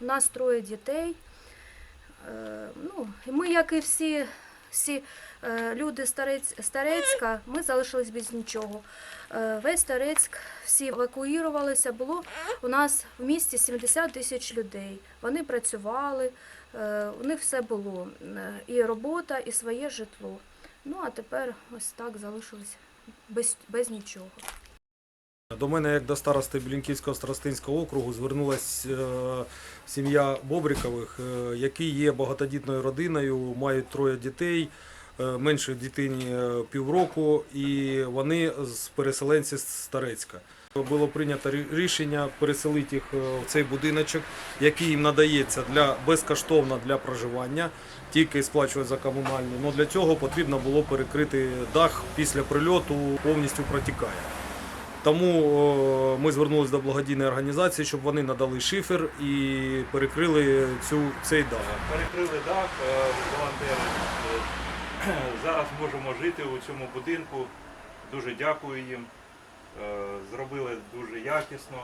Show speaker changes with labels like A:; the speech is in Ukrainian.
A: У нас троє дітей. Е, Ну, ми, як і всі, всі е, люди Старець, Старецька, ми залишились без нічого. Е, Весь Старецьк, всі евакуювалися. Було у нас в місті 70 тисяч людей. Вони працювали, у них все було. І робота, і своє житло. Ну, а тепер ось так залишилися без, без нічого.
B: До мене, як до старости Білінківського старостинського округу, звернулася е, сім'я Бобрікових, е, які є багатодітною родиною, мають троє дітей, е, менше дитині е, півроку, і вони з переселенці з Старецька. Було прийнято рішення переселити їх е, в цей будиночок, який їм надається для безкоштовно для проживання, тільки сплачують за комунальні. Но для цього потрібно було перекрити дах після прильоту, повністю протікає. Тому ми звернулися до благодійної організації, щоб вони надали шифер і перекрили цю, цей дах.
C: Перекрили дах, е, волонтери. Зараз можемо жити у цьому будинку. Дуже дякую їм. Е, Зробили дуже якісно.